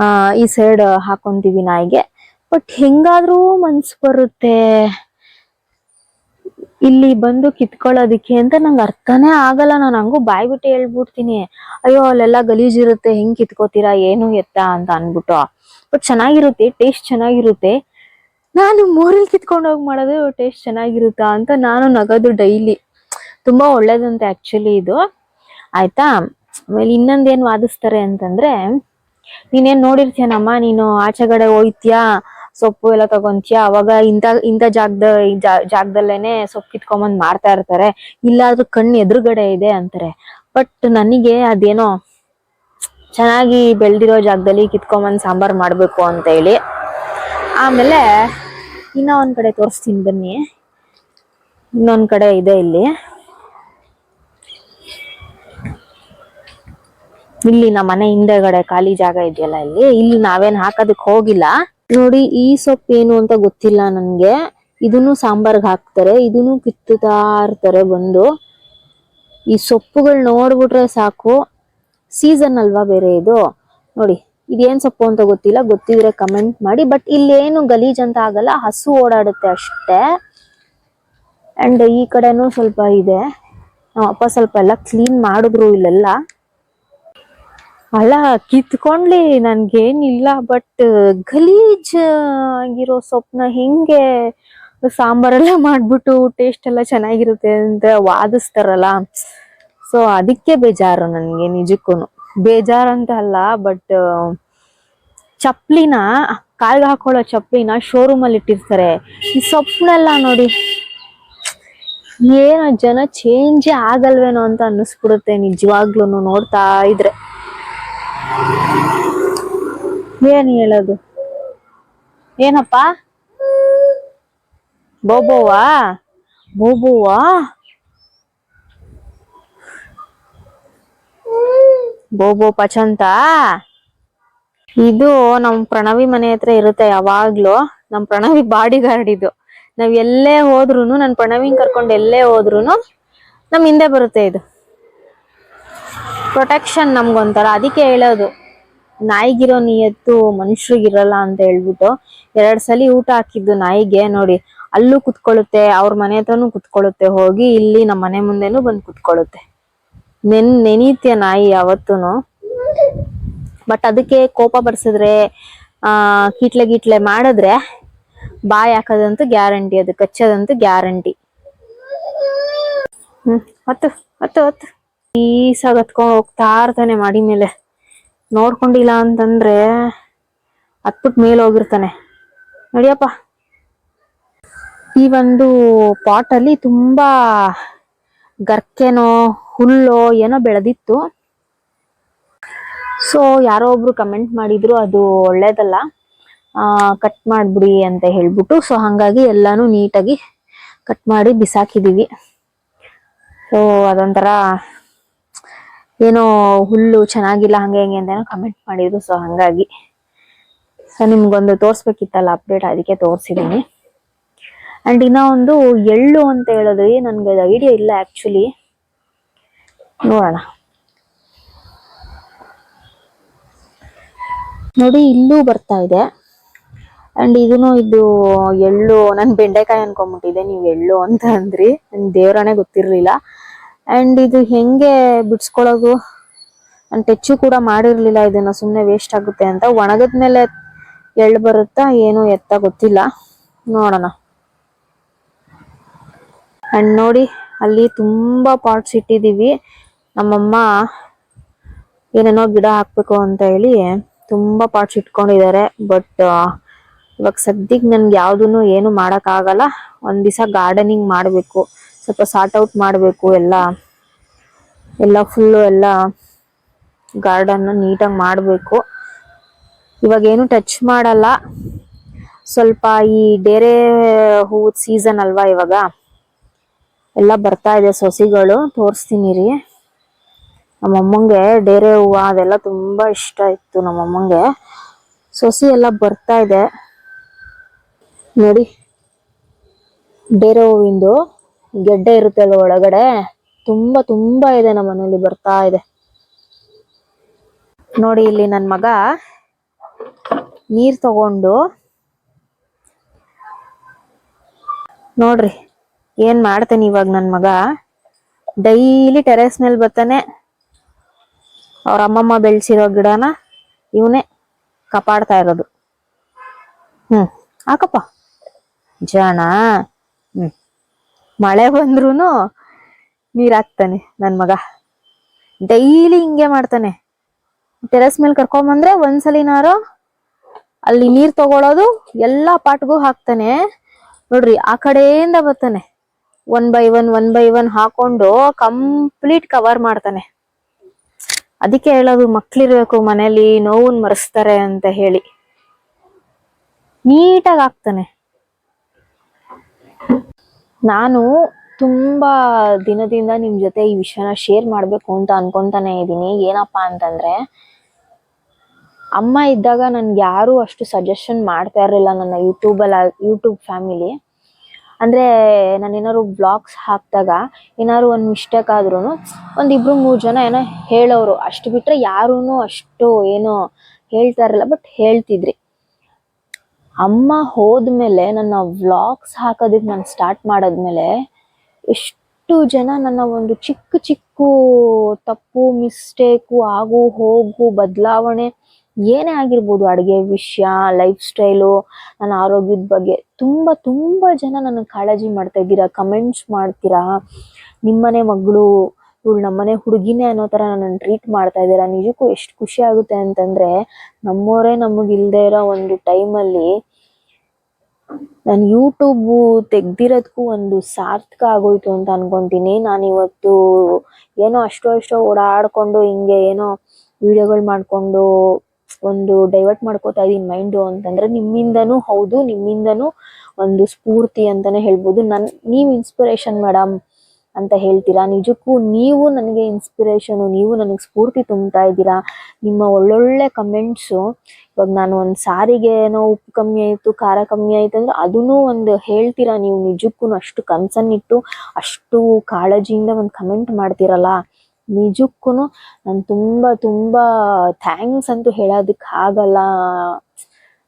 Speaker 1: ಆ, ಈ ಸೈಡ್ ಹಾಕೊಂತೀವಿ ನಾಯಿಗೆ. ಬಟ್ ಹೆಂಗಾದ್ರೂ ಮನ್ಸು ಬರುತ್ತೆ. ಇಲ್ಲಿ ಬಂದು ಕಿತ್ಕೊಳ್ಳೋದಿಕ್ಕೆ ಅಂತ ನಂಗೆ ಅರ್ಥನೇ ಆಗಲ್ಲ. ನಾನು ಹಂಗೂ ಬಾಯ್ ಬಿಟ್ಟು ಹೇಳ್ಬಿಡ್ತೀನಿ. ಅಯ್ಯೋ, ಅಲ್ಲೆಲ್ಲ ಗಲೀಜ್ ಇರುತ್ತೆ, ಹೆಂಗ್ ಕಿತ್ಕೋತೀರಾ, ಏನು ಎತ್ತ ಅಂತ ಅನ್ಬಿಟ್ಟು ಬಟ್ ಚೆನ್ನಾಗಿರುತ್ತೆ ಟೇಸ್ಟ್ ಚೆನ್ನಾಗಿರುತ್ತೆ. ನಾನು ಮೂರಲ್ಲಿ ಕಿತ್ಕೊಂಡು ಹೋಗಿ ಮಾಡೋದು ಟೇಸ್ಟ್ ಚೆನ್ನಾಗಿರುತ್ತಾ ಅಂತ ನಾನು ನಗೋದು ಡೈಲಿ ತುಂಬಾ ಒಳ್ಳೇದಂತೆ ಆಕ್ಚುಲಿ ಇದು. ಆಯ್ತಾ? ಆಮೇಲೆ ಇನ್ನೊಂದೇನ್ ವಾದಿಸ್ತಾರೆ ಅಂತಂದ್ರೆ, ನೀನೇನ್ ನೋಡಿರ್ತೀಯನಮ್ಮ, ನೀನು ಆಚೆಗಡೆ ಹೋಯ್ತ್ಯಾ, ಸೊಪ್ಪು ಎಲ್ಲ ತಗೊಂತೀಯಾ, ಅವಾಗ ಇಂತ ಇಂತ ಜಾಗದ ಜಾಗದಲ್ಲೇನೆ ಸೊಪ್ಪು ಕಿತ್ಕೊಂಬಂದ್ ಮಾರ್ತಾ ಇರ್ತಾರೆ, ಇಲ್ಲಾದ್ರೂ ಕಣ್ಣು ಎದುರುಗಡೆ ಇದೆ ಅಂತಾರೆ. ಬಟ್ ನನಗೆ ಅದೇನೋ ಚೆನ್ನಾಗಿ ಬೆಳ್ದಿರೋ ಜಾಗದಲ್ಲಿ ಕಿತ್ಕೊಂಬಂದ್ ಸಾಂಬಾರ್ ಮಾಡ್ಬೇಕು ಅಂತ ಹೇಳಿ. ಆಮೇಲೆ ಇನ್ನ ಒಂದ್ ಕಡೆ ತೋರಿಸ್ತೀನಿ ಬನ್ನಿ. ಇನ್ನೊಂದ್ ಕಡೆ ಇದೆ ಇಲ್ಲಿ. ಇಲ್ಲಿ ನಮ್ಮ ಮನೆ ಹಿಂದೆಗಡೆ ಖಾಲಿ ಜಾಗ ಇದೆಯಲ್ಲ ಇಲ್ಲಿ. ಇಲ್ಲಿ ನಾವೇನ್ ಹಾಕೋದಕ್ ಹೋಗಿಲ್ಲ. ನೋಡಿ ಈ ಸೊಪ್ಪು ಏನು ಅಂತ ಗೊತ್ತಿಲ್ಲ ನನ್ಗೆ. ಇದನ್ನು ಸಾಂಬಾರ್ಗ್ ಹಾಕ್ತಾರೆ, ಇದನ್ನು ಕಿತ್ತುತ್ತಾ ಇರ್ತಾರೆ ಬಂದು. ಈ ಸೊಪ್ಪುಗಳು ನೋಡ್ಬಿಟ್ರೆ ಸಾಕು. ಸೀಸನ್ ಅಲ್ವಾ ಬೇರೆ ಇದು? ನೋಡಿ, ಇದೇನ್ ಸೊಪ್ಪು ಅಂತ ಗೊತ್ತಿಲ್ಲ. ಗೊತ್ತಿದ್ರೆ ಕಮೆಂಟ್ ಮಾಡಿ. ಬಟ್ ಇಲ್ಲಿ ಏನು ಗಲೀಜ್ ಅಂತ ಆಗಲ್ಲ. ಹಸು ಓಡಾಡುತ್ತೆ ಅಷ್ಟೇ. ಅಂಡ್ ಈ ಕಡೆನೂ ಸ್ವಲ್ಪ ಇದೆ. ನಮ್ಮ ಅಪ್ಪ ಸ್ವಲ್ಪ ಎಲ್ಲ ಕ್ಲೀನ್ ಮಾಡಿದ್ರು ಇಲ್ಲೆಲ್ಲ. ಅಲ್ಲ, ಕಿತ್ಕೊಂಡ್ಲಿ ನನ್ಗೇನಿಲ್ಲ ಬಟ್ ಗಲೀಜ್ ಆಗಿರೋ ಸೊಪ್ಪನ್ನ ಹೆಂಗೆ ಸಾಂಬಾರೆಲ್ಲ ಮಾಡ್ಬಿಟ್ಟು ಟೇಸ್ಟ್ ಎಲ್ಲ ಚೆನ್ನಾಗಿರುತ್ತೆ ಅಂತ ವಾದಿಸ್ತಾರಲ್ಲ. ಸೊ ಅದಕ್ಕೆ ಬೇಜಾರು ನನಗೆ ನಿಜಕ್ಕೂ ಬೇಜಾರು ಅಂತ ಅಲ್ಲ ಬಟ್ ಚಪ್ಲಿನ, ಕಾಲ್ಗೆ ಹಾಕೊಳ್ಳೋ ಚಪ್ಲಿನ ಶೋರೂಮ್ ಅಲ್ಲಿ ಇಟ್ಟಿರ್ತಾರೆ. ಈ ಸೊಪ್ಪನೆಲ್ಲ ನೋಡಿ, ಏನೋ ಜನ ಚೇಂಜೇ ಆಗಲ್ವೇನೋ ಅಂತ ಅನ್ನಿಸ್ಬಿಡುತ್ತೆ ನಿಜವಾಗ್ಲೂ ನೋಡ್ತಾ ಇದ್ರೆ. ಏನ್ ಹೇಳೋದು? ಏನಪ್ಪ? ಬೋಬೋವಾ ಬೋಬೋವಾ ಬೋಬೋ ಪಚಂತ? ಇದು ನಮ್ ಪ್ರಣವಿ ಮನೆ ಹತ್ರ ಇರುತ್ತೆ ಯಾವಾಗ್ಲೂ. ನಮ್ ಪ್ರಣವಿ ಬಾಡಿ ಗಾರ್ಡ್ ಇದು. ನಾವ್ ಎಲ್ಲೇ ಹೋದ್ರು ನನ್ ಪ್ರಣವಿನ್ ಕರ್ಕೊಂಡ್ ಎಲ್ಲೇ ಹೋದ್ರು ನಮ್ ಹಿಂದೆ ಬರುತ್ತೆ ಇದು. ಪ್ರೊಟೆಕ್ಷನ್ ನಮ್ಗೊಂಥರ. ಅದಕ್ಕೆ ಹೇಳೋದು, ನಾಯಿಗಿರೋ ನಿಯತ್ತು ಮನುಷ್ಯರಿಗಿರಲ್ಲ ಅಂತ ಹೇಳ್ಬಿಟ್ಟು ಎರಡ್ ಸಲಿ ಊಟ ಹಾಕಿದ್ದು ನಾಯಿಗೆ ನೋಡಿ, ಅಲ್ಲೂ ಕುತ್ಕೊಳ್ಳುತ್ತೆ, ಅವ್ರ ಮನೆ ಹತ್ರನೂ ಕುತ್ಕೊಳ್ಳುತ್ತೆ, ಹೋಗಿ ಇಲ್ಲಿ ನಮ್ಮ ಮನೆ ಮುಂದೆನೂ ಬಂದು ಕುತ್ಕೊಳ್ಳುತ್ತೆ. ನೆನ್, ನೆನೀತ್ಯ ನಾಯಿ ಯಾವತ್ತೂ ಬಟ್ ಅದಕ್ಕೆ ಕೋಪ ಬರ್ಸಿದ್ರೆ, ಆ, ಕೀಟ್ಲೆ ಗೀಟ್ಲೆ ಮಾಡಿದ್ರೆ ಬಾಯಿ ಹಾಕೋದಂತೂ ಗ್ಯಾರಂಟಿ, ಅದು ಕಚ್ಚೋದಂತೂ ಗ್ಯಾರಂಟಿ. ಹ್ಮ್, ಹತ್ತು ಹತ್ತು ಹತ್ತು. ಈಸಾಗ ಹತ್ಕೊಂಡ್ ಹೋಗ್ತಾ ಇರ್ತಾನೆ ಮಾಡಿ ಮೇಲೆ. ನೋಡ್ಕೊಂಡಿಲ್ಲ ಅಂತಂದ್ರೆ ಹತ್ಬಿಟ್ ಮೇಲೆ ಹೋಗಿರ್ತಾನೆ. ನಡಿಯಪ್ಪ. ಈ ಒಂದು ಪಾಟ್ ಅಲ್ಲಿ ತುಂಬಾ ಗರ್ಕೆನೋ, ಹುಲ್ಲೋ ಏನೋ ಬೆಳೆದಿತ್ತು. ಸೊ ಯಾರೋ ಒಬ್ರು ಕಮೆಂಟ್ ಮಾಡಿದ್ರು, ಅದು ಒಳ್ಳೇದಲ್ಲ. ಕಟ್ ಮಾಡ್ಬಿಡಿ ಅಂತ ಹೇಳ್ಬಿಟ್ಟು ಸೊ ಹಂಗಾಗಿ ಎಲ್ಲಾನು ನೀಟಾಗಿ ಕಟ್ ಮಾಡಿ ಬಿಸಾಕಿದೀವಿ. ಸೊ ಅದೊಂಥರ ಏನೋ ಹುಲ್ಲು ಚೆನ್ನಾಗಿಲ್ಲ, ಹಂಗೆ ಹಿಂಗೆ ಅಂತ ಕಮೆಂಟ್ ಮಾಡಿದ್ರು. ಸೊ ಹಂಗಾಗಿ ಸೊ ನಿಮ್ಗೊಂದು ತೋರ್ಸ್ಬೇಕಿತ್ತಲ್ಲ ಅಪ್ಡೇಟ್ ಅದಕ್ಕೆ ತೋರಿಸಿದೀನಿ. ಅಂಡ್ ಇನ್ನ ಒಂದು ಎಳ್ಳು ಅಂತ ಹೇಳಿದ್ರಿ, ನನ್ಗೆ ಐಡಿಯಾ ಇಲ್ಲ ಆಕ್ಚುಲಿ ನೋಡೋಣ. ನೋಡಿ, ಇಲ್ಲೂ ಬರ್ತಾ ಇದೆ. ಅಂಡ್ ಇದನ್ನು ಇದು ಎಳ್ಳು, ನಾನು ಬೆಂಡೆಕಾಯಿ ಅನ್ಕೊಂಡ್ಬಿಟ್ಟಿದೆ ನೀವು ಎಳ್ಳು ಅಂತ ಅಂದ್ರಿ. ನನ್ ದೇವ್ರನೇ ಗೊತ್ತಿರ್ಲಿಲ್ಲ. ಅಂಡ್ ಇದು ಹೆಂಗೆ ಬಿಡ್ಸ್ಕೊಳ್ಳೋದು? ನಾನು ಟೆಚ್ಚು ಕೂಡ ಮಾಡಿರ್ಲಿಲ್ಲ. ಇದನ್ನ ಸುಮ್ಮನೆ ವೇಸ್ಟ್ ಆಗುತ್ತೆ ಅಂತ. ಒಣಗದ ಮೇಲೆ ಎಳ್ಳು ಬರುತ್ತಾ ಏನು ಎತ್ತ ಗೊತ್ತಿಲ್ಲ. ನೋಡೋಣ. ಅಂಡ್ ನೋಡಿ, ಅಲ್ಲಿ ತುಂಬಾ ಪಾಟ್ಸ್ ಇಟ್ಟಿದೀವಿ. ನಮ್ಮಮ್ಮ ಏನೇನೋ ಗಿಡ ಹಾಕ್ಬೇಕು ಅಂತ ಹೇಳಿ ತುಂಬಾ ಪಾಟ್ಸ್ ಇಟ್ಕೊಂಡಿದ್ದಾರೆ. ಬಟ್ ಇವಾಗ ಸದ್ಯಕ್ಕೆ ನನ್ಗೆ ಯಾವ್ದನ್ನು ಏನು ಮಾಡೋಕ್ಕಾಗಲ್ಲ. ಒಂದ್ ದಿವಸ ಗಾರ್ಡನಿಂಗ್ ಮಾಡ್ಬೇಕು. ಸ್ವಲ್ಪ ಸಾರ್ಟ್ ಔಟ್ ಮಾಡಬೇಕು, ಎಲ್ಲ ಎಲ್ಲ ಫುಲ್ಲು ಎಲ್ಲ ಗಾರ್ಡನ್ನು ನೀಟಾಗಿ ಮಾಡಬೇಕು. ಇವಾಗ ಏನು ಟಚ್ ಮಾಡಲ್ಲ. ಸ್ವಲ್ಪ ಈ ಡೇರೆ ಹೂವು ಸೀಸನ್ ಅಲ್ವಾ ಇವಾಗ? ಎಲ್ಲ ಬರ್ತಾ ಇದೆ ಸೊಸಿಗಳು, ತೋರಿಸ್ತೀನಿ ರೀ. ನಮ್ಮಮ್ಮಂಗೆ ಡೇರೆ ಹೂವು ಅದೆಲ್ಲ ತುಂಬ ಇಷ್ಟ ಇತ್ತು ನಮ್ಮಮ್ಮಂಗೆ ಸೊಸಿ ಎಲ್ಲ ಬರ್ತಾ ಇದೆ. ನೋಡಿ ಡೇರೆ ಹೂವಿಂದು ಗೆಡ್ಡೆ ಇರುತ್ತೆ ಅಲ್ವ ಒಳಗಡೆ? ತುಂಬಾ ತುಂಬಾ ಇದೆ ನಮ್ಮ ಮನೇಲಿ ಬರ್ತಾ ಇದೆ. ನೋಡಿ ಇಲ್ಲಿ ನನ್ ಮಗ. ನೀರ್ ತಗೊಂಡು ನೋಡ್ರಿ, ಏನ್ ಮಾಡ್ತೇನೆ ಇವಾಗ ನನ್ ಮಗ? ಡೈಲಿ ಟೆರೆಸ್ ಮೇಲೆ ಬರ್ತಾನೆ. ಅವ್ರ ಅಮ್ಮಮ್ಮ ಬೆಳೆಸಿರೋ ಗಿಡನ ಇವನೇ ಕಾಪಾಡ್ತಾ ಇರೋದು. ಹ್ಮ್, ಹಾಕಪ್ಪ. ಜಾಣ. ಹ್ಮ್. ಮಳೆ ಬಂದ್ರೂ ನೀರ್ ಹಾಕ್ತಾನೆ ನನ್ ಮಗ. ಡೈಲಿ ಹಿಂಗೆ ಮಾಡ್ತಾನೆ. ಟೆರೆಸ್ ಮೇಲೆ ಕರ್ಕೊಂಬಂದ್ರೆ ಒಂದ್ಸಲಿನಾರು ಅಲ್ಲಿ ನೀರ್ ತಗೊಳೋದು ಎಲ್ಲಾ ಪಾಟ್ಗೂ ಹಾಕ್ತಾನೆ. ನೋಡ್ರಿ, ಆ ಕಡೆಯಿಂದ ಬರ್ತಾನೆ. One by one one by one ಹಾಕೊಂಡು ಕಂಪ್ಲೀಟ್ ಕವರ್ ಮಾಡ್ತಾನೆ. ಅದಕ್ಕೆ ಹೇಳೋದು, ಮಕ್ಳಿರ್ಬೇಕು, ಮನೇಲಿ ನೋವನ್ ಮರೆಸ್ತಾರೆ ಅಂತ ಹೇಳಿ. ನೀಟಾಗಿ ಹಾಕ್ತಾನೆ. ನಾನು ತುಂಬಾ ದಿನದಿಂದ ನಿಮ್ ಜೊತೆ ಈ ವಿಷಯನ ಶೇರ್ ಮಾಡ್ಬೇಕು ಅಂತ ಅನ್ಕೊಂತಾನೆ ಇದ್ದೀನಿ ಏನಪ್ಪಾ ಅಂತಂದ್ರೆ, ಅಮ್ಮ ಇದ್ದಾಗ ನನ್ಗೆ ಯಾರು ಅಷ್ಟು ಸಜೆಷನ್ ಮಾಡ್ತಾ ಇರಲಿಲ್ಲ ನನ್ನ ಯೂಟ್ಯೂಬಲ್ಲಿ ಯೂಟ್ಯೂಬ್ ಫ್ಯಾಮಿಲಿ ಅಂದ್ರೆ ನಾನು ಏನಾದ್ರು ಬ್ಲಾಗ್ಸ್ ಹಾಕ್ದಾಗ ಏನಾದ್ರು ಒಂದ್ ಮಿಸ್ಟೇಕ್ ಆದ್ರೂ ಒಂದ್ ಮೂರು ಜನ ಏನೋ ಹೇಳೋರು. ಅಷ್ಟು ಬಿಟ್ರೆ ಯಾರೂ ಅಷ್ಟು ಏನೋ ಹೇಳ್ತಾ ಇರಲಿಲ್ಲ ಬಟ್ ಹೇಳ್ತಿದ್ರಿ. ಅಮ್ಮ ಹೋದ್ಮೇಲೆ ನನ್ನ ವ್ಲಾಗ್ಸ್ ಹಾಕೋದಕ್ಕೆ ನಾನು ಸ್ಟಾರ್ಟ್ ಮಾಡಿದ್ಮೇಲೆ ಎಷ್ಟು ಜನ ನನ್ನ ಒಂದು ಚಿಕ್ಕ ಚಿಕ್ಕ ತಪ್ಪು ಮಿಸ್ಟೇಕು ಆಗು, ಹೋಗು, ಬದಲಾವಣೆ ಏನೇ ಆಗಿರ್ಬೋದು, ಅಡುಗೆ ವಿಷಯ ಲೈಫ್ ಸ್ಟೈಲು ನನ್ನ ಆರೋಗ್ಯದ ಬಗ್ಗೆ ತುಂಬಾ ತುಂಬಾ ಜನ ನನ್ನ ಕಾಳಜಿ ಮಾಡ್ತಾ ಇದ್ದೀರಾ ಕಮೆಂಟ್ಸ್ ಮಾಡ್ತೀರಾ? ನಿಮ್ಮನೆ ಮಗಳು, ಇವಳು ನಮ್ಮನೆ ಹುಡುಗಿನೇ ಅನ್ನೋ ತರ ನನ್ನನ್ನು ಟ್ರೀಟ್ ಮಾಡ್ತಾ ಇದ್ದೀರಾ? ನಿಜಕ್ಕೂ ಎಷ್ಟು ಖುಷಿ ಆಗುತ್ತೆ ಅಂತಂದ್ರೆ ನಮ್ಮವರೇ ನಮಗ್ ಇಲ್ದೇ ಇರೋ ಒಂದು ಟೈಮಲ್ಲಿ ನಾನು ಯೂಟ್ಯೂಬ್ ತೆಗ್ದಿರೋದಕ್ಕೂ ಒಂದು ಸಾರ್ಥಕ ಆಗೋಯ್ತು ಅಂತ ಅನ್ಕೊಂತೀನಿ. ನಾನು ಇವತ್ತು ಏನೋ ಅಷ್ಟೋ ಅಷ್ಟೋ ಓಡಾಡ್ಕೊಂಡು ಹಿಂಗೆ ಏನೋ ವಿಡಿಯೋಗಳು ಮಾಡ್ಕೊಂಡು ಒಂದು ಡೈವರ್ಟ್ ಮಾಡ್ಕೋತಾ ಇದೀನಿ ಮೈಂಡು ಅಂತಂದ್ರೆ ನಿಮ್ಮಿಂದನೂ ಹೌದು, ನಿಮ್ಮಿಂದನೂ ಒಂದು ಸ್ಫೂರ್ತಿ ಅಂತಾನೆ ಹೇಳ್ಬೋದು. ನನ್, ನೀವು ಇನ್ಸ್ಪಿರೇಷನ್ ಮೇಡಮ್ ಅಂತ ಹೇಳ್ತೀರಾ? ನಿಜಕ್ಕೂ ನೀವು ನನಗೆ ಇನ್ಸ್ಪಿರೇಷನ್ ನೀವು ನನಗೆ ಸ್ಫೂರ್ತಿ ತುಂಬ್ತಾ ಇದ್ದೀರಾ ನಿಮ್ಮ ಒಳ್ಳೊಳ್ಳೆ ಕಮೆಂಟ್ಸು ಇವಾಗ ನಾನು ಒಂದ್ ಸಾರಿಗೆ ಏನೋ ಉಪ್ಪು ಕಮ್ಮಿ ಆಯ್ತು, ಖಾರ ಕಮ್ಮಿ ಆಯ್ತು ಅಂದ್ರೆ ಅದನ್ನು ಒಂದು ಹೇಳ್ತೀರಾ ನೀವು ನಿಜಕ್ಕೂ ಅಷ್ಟು ಕನ್ಸನ್ ಇಟ್ಟು ಅಷ್ಟು ಕಾಳಜಿಯಿಂದ ಒಂದು ಕಮೆಂಟ್ ಮಾಡ್ತೀರಲ್ಲ. ನಿಜಕ್ಕೂ ನಾನು ತುಂಬಾ ತುಂಬಾ ಥ್ಯಾಂಕ್ಸ್ ಅಂತೂ ಹೇಳೋದಕ್ಕೆ ಆಗಲ್ಲ.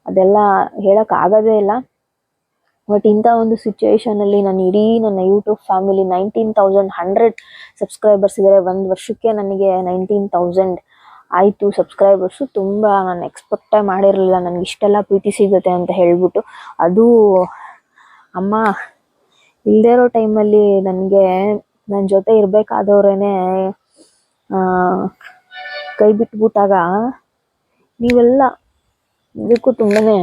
Speaker 1: ಅದೆಲ್ಲ ಹೇಳಕ್ ಆಗೋದೇ ಇಲ್ಲ. ಬಟ್ ಇಂಥ ಒಂದು ಸಿಚುವೇಶನ್ ಅಲ್ಲಿ ನಾನು ಇಡೀ ನನ್ನ YouTube family nineteen thousand hundred subscribers ಇದ್ದಾರೆ ಒಂದು ವರ್ಷಕ್ಕೆ ನನಗೆ ನೈನ್ಟೀನ್ ತೌಸಂಡ್ ಆಯಿತು ಸಬ್ಸ್ಕ್ರೈಬರ್ಸು ತುಂಬ ನಾನು ಎಕ್ಸ್ಪೆಕ್ಟೇ ಮಾಡಿರಲಿಲ್ಲ. ನನಗೆ ಇಷ್ಟೆಲ್ಲ ಪ್ರೀತಿ ಸಿಗುತ್ತೆ ಅಂತ ಹೇಳಿಬಿಟ್ಟು. ಅದು ಅಮ್ಮ ಇಲ್ಲದೇ ಇರೋ ಟೈಮಲ್ಲಿ ನನಗೆ ನನ್ನ ಜೊತೆ ಇರಬೇಕಾದವ್ರೇ ಕೈ ಬಿಟ್ಬಿಟ್ಟಾಗ ನೀವೆಲ್ಲ, ಇದಕ್ಕೂ ತುಂಬಾನೇ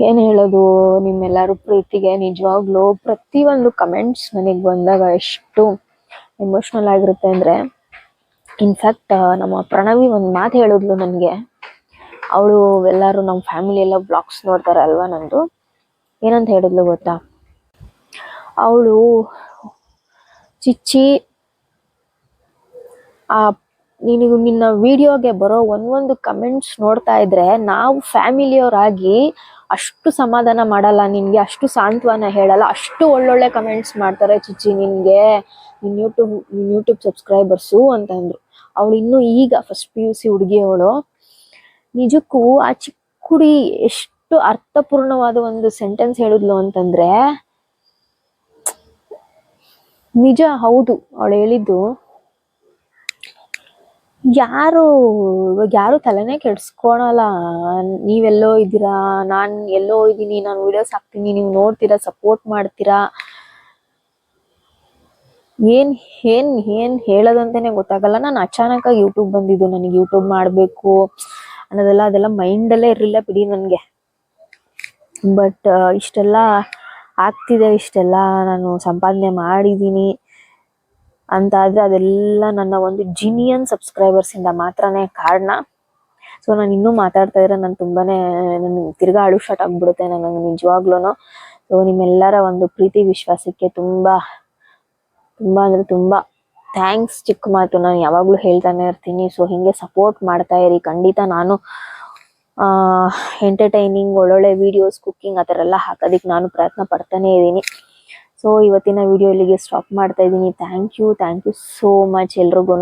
Speaker 1: ಏನ್ ಹೇಳೋದು? ನಿಮ್ಮೆಲ್ಲರೂ ಪ್ರೀತಿಗೆ ನಿಜವಾಗ್ಲೂ ಪ್ರತಿಯೊಂದು ಕಮೆಂಟ್ಸ್ ನನಗೆ ಬಂದಾಗ ಎಷ್ಟು ಎಮೋಷ್ನಲ್ ಆಗಿರುತ್ತೆ ಅಂದ್ರೆ ಇನ್ಫ್ಯಾಕ್ಟ್ ನಮ್ಮ ಪ್ರಣವಿ ಒಂದು ಮಾತು ಹೇಳಿದ್ಲು ನನಗೆ. ಅವಳು ಎಲ್ಲರೂ ನಮ್ಮ ಫ್ಯಾಮಿಲಿ ಎಲ್ಲ ಬ್ಲಾಗ್ಸ್ ನೋಡ್ತಾರೆ ಅಲ್ವಾ ನಂದು? ಏನಂತ ಹೇಳಿದ್ಲು ಗೊತ್ತಾ? ಅವಳು, ಚಿಚ್ಚಿ, ಆ ನಿನಗೆ ನಿನ್ನ ವಿಡಿಯೋಗೆ ಬರೋ ಒಂದೊಂದು ಕಮೆಂಟ್ಸ್ ನೋಡ್ತಾ ಇದ್ರೆ ನಾವು ಫ್ಯಾಮಿಲಿಯವರಾಗಿ ಅಷ್ಟು ಸಮಾಧಾನ ಮಾಡಲ್ಲ, ನಿನ್ಗೆ ಅಷ್ಟು ಸಾಂತ್ವನ ಹೇಳಲ್ಲ, ಅಷ್ಟು ಒಳ್ಳೊಳ್ಳೆ ಕಮೆಂಟ್ಸ್ ಮಾಡ್ತಾರೆ ಚಿಚ್ಚಿ ನಿನ್ಗೆ, ನಿನ್ ಯೂಟ್ಯೂಬ್ ನಿನ್ ಯೂಟ್ಯೂಬ್ ಸಬ್ಸ್ಕ್ರೈಬರ್ಸು ಅಂತಂದ್ರು. ಅವಳು ಇನ್ನು ಈಗ ಫಸ್ಟ್ ಪಿ ಯು ಸಿ ಹುಡುಗಿ ಅವಳು ನಿಜಕ್ಕೂ ಆ ಚಿಕ್ಕ ಹುಡುಗಿ ಎಷ್ಟು ಅರ್ಥಪೂರ್ಣವಾದ ಒಂದು ಸೆಂಟೆನ್ಸ್ ಹೇಳಿದ್ಲು ಅಂತಂದ್ರೆ, ನಿಜ ಹೌದು, ಅವಳು ಹೇಳಿದ್ದು. ಯಾರು, ಇವಾಗ ಯಾರು ತಲೆನೇ ಕೆಡ್ಸ್ಕೊಳಲ್ಲ. ನೀವೆಲ್ಲೋ ಇದ್ದೀರಾ, ನಾನ್ ಎಲ್ಲೋ ಇದ್ದೀನಿ, ನಾನು ವಿಡಿಯೋಸ್ ಹಾಕ್ತೀನಿ, ನೀವು ನೋಡ್ತೀರಾ ಸಪೋರ್ಟ್ ಮಾಡ್ತೀರಾ? ಏನ್ ಏನ್ ಏನ್ ಹೇಳೋದಂತಾನೆ ಗೊತ್ತಾಗಲ್ಲ. ನಾನು ಅಚಾನಕ್ ಆಗಿ ಯೂಟ್ಯೂಬ್ ಬಂದಿದ್ದು, ನನಗೆ ಯೂಟ್ಯೂಬ್ ಮಾಡ್ಬೇಕು ಅನ್ನೋದೆಲ್ಲ, ಅದೆಲ್ಲ ಮೈಂಡ್ ಅಲ್ಲೇ ಇರ್ಲಿಲ್ಲ ಬಿಡಿ ನನಗೆ. ಬಟ್ ಇಷ್ಟೆಲ್ಲ ಆಗ್ತಿದೆ, ಇಷ್ಟೆಲ್ಲ ನಾನು ಸಂಪಾದನೆ ಮಾಡಿದೀನಿ ಅಂತ ಆದ್ರೆ ಅದೆಲ್ಲ ನನ್ನ ಒಂದು ಜಿನಿಯನ್ ಸಬ್ಸ್ಕ್ರೈಬರ್ಸ್ ಇಂದ ಮಾತ್ರನೇ ಕಾರಣ. ಸೊ ನಾನು ಇನ್ನೂ ಮಾತಾಡ್ತಾ ಇದ್ರೆ ನಾನು ತುಂಬಾನೇ ನನ್ನ ತಿರ್ಗಾ ಅಳು ಸ್ಟಾರ್ಟ್ ಆಗ್ಬಿಡುತ್ತೆ ನನಗೆ ನಿಜವಾಗ್ಲೂ ಸೊ ನಿಮ್ಮೆಲ್ಲರ ಒಂದು ಪ್ರೀತಿ, ವಿಶ್ವಾಸಕ್ಕೆ ತುಂಬ ತುಂಬ ಅಂದರೆ ತುಂಬ ಥ್ಯಾಂಕ್ಸ್ ಚಿಕ್ಕ ಮಾತು, ನಾನು ಯಾವಾಗಲೂ ಹೇಳ್ತಾನೆ ಇರ್ತೀನಿ. ಸೊ ಹೀಗೆ ಸಪೋರ್ಟ್ ಮಾಡ್ತಾ ಇರಿ. ಖಂಡಿತ ನಾನು ಎಂಟರ್ಟೈನಿಂಗ್ ಒಳ್ಳೊಳ್ಳೆ ವಿಡಿಯೋಸ್ ಕುಕ್ಕಿಂಗ್ ಆ ಥರ ಎಲ್ಲ ಹಾಕೋದಕ್ಕೆ ನಾನು ಪ್ರಯತ್ನ ಪಡ್ತಾನೆ ಇದ್ದೀನಿ. ಸೊ ಇವತ್ತಿನ ವಿಡಿಯೋ ಇಲ್ಲಿಗೆ ಸ್ಟಾಪ್ ಮಾಡ್ತಾ ಇದ್ದೀನಿ. Thank you thank you so much ಎಲ್ರಿಗೂ